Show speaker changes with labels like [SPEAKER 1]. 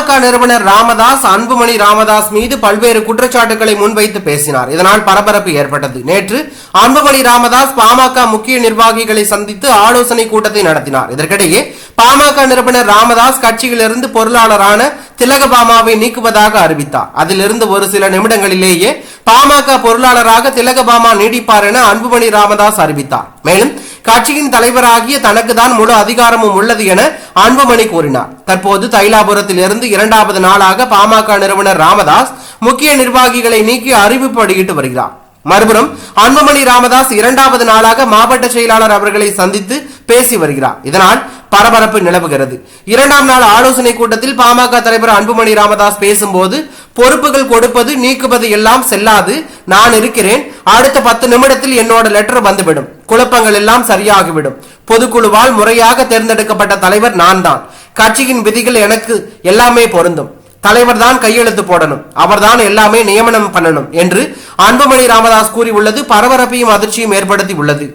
[SPEAKER 1] பாமக நிறுவனர் ராமதாஸ் அன்புமணி ராமதாஸ் மீது பல்வேறு குற்றச்சாட்டுகளை முன்வைத்து பேசினார். இதனால் பரபரப்பு ஏற்பட்டது. நேற்று அன்புமணி ராமதாஸ் பாமக முக்கிய நிர்வாகிகளை சந்தித்து ஆலோசனை கூட்டத்தை நடத்தினார். இதற்கிடையே பாமக நிறுவனர் ராமதாஸ் கட்சியிலிருந்து பொருளாளரான திலகபாமாவை நீக்குவதாக அறிவித்தார். அதிலிருந்து ஒரு சில நிமிடங்களிலேயே பாமக பொருளாளராக திலகபாமா நீடிப்பார் என அன்புமணி ராமதாஸ் அறிவித்தார். மேலும் கட்சியின் தலைவராகிய தனக்கு தான் முழு அதிகாரமும் உள்ளது என அன்புமணி கூறினார். தற்போது தைலாபுரத்தில் இருந்து இரண்டாவது நாளாக பாமக நிறுவனர் ராமதாஸ் முக்கிய நிர்வாகிகளை நீக்கி அறிவிப்பு வெளியிட்டு வருகிறார். மறுபுறம் அன்புமணி ராமதாஸ் இரண்டாவது நாளாக மாவட்ட செயலாளர் அவர்களை சந்தித்து பேசி வருகிறார். இதனால் பரபரப்பு நிலவுகிறது. இரண்டாம் நாள் ஆலோசனை கூட்டத்தில் பாமக தலைவர் அன்புமணி ராமதாஸ் பேசும்போது பொறுப்புகள் கொடுப்பது நீக்குவது எல்லாம் செல்லாது நான் இருக்கிறேன். அடுத்த பத்து நிமிடத்தில் என்னோட லெட்டர் வந்துவிடும். குழப்பங்கள் எல்லாம் சரியாகிவிடும். பொதுக்குழுவால் முறையாக தேர்ந்தெடுக்கப்பட்ட தலைவர் நான் தான் கட்சியின் விதிகள் எனக்கு எல்லாமே பொருந்தும். தலைவர் தான் கையெழுத்து போடணும். அவர்தான் எல்லாமே நியமனம் பண்ணணும் என்று அன்புமணி ராமதாஸ் கூறியுள்ளது. பரபரப்பையும் அதிர்ச்சியும் ஏற்படுத்தி உள்ளது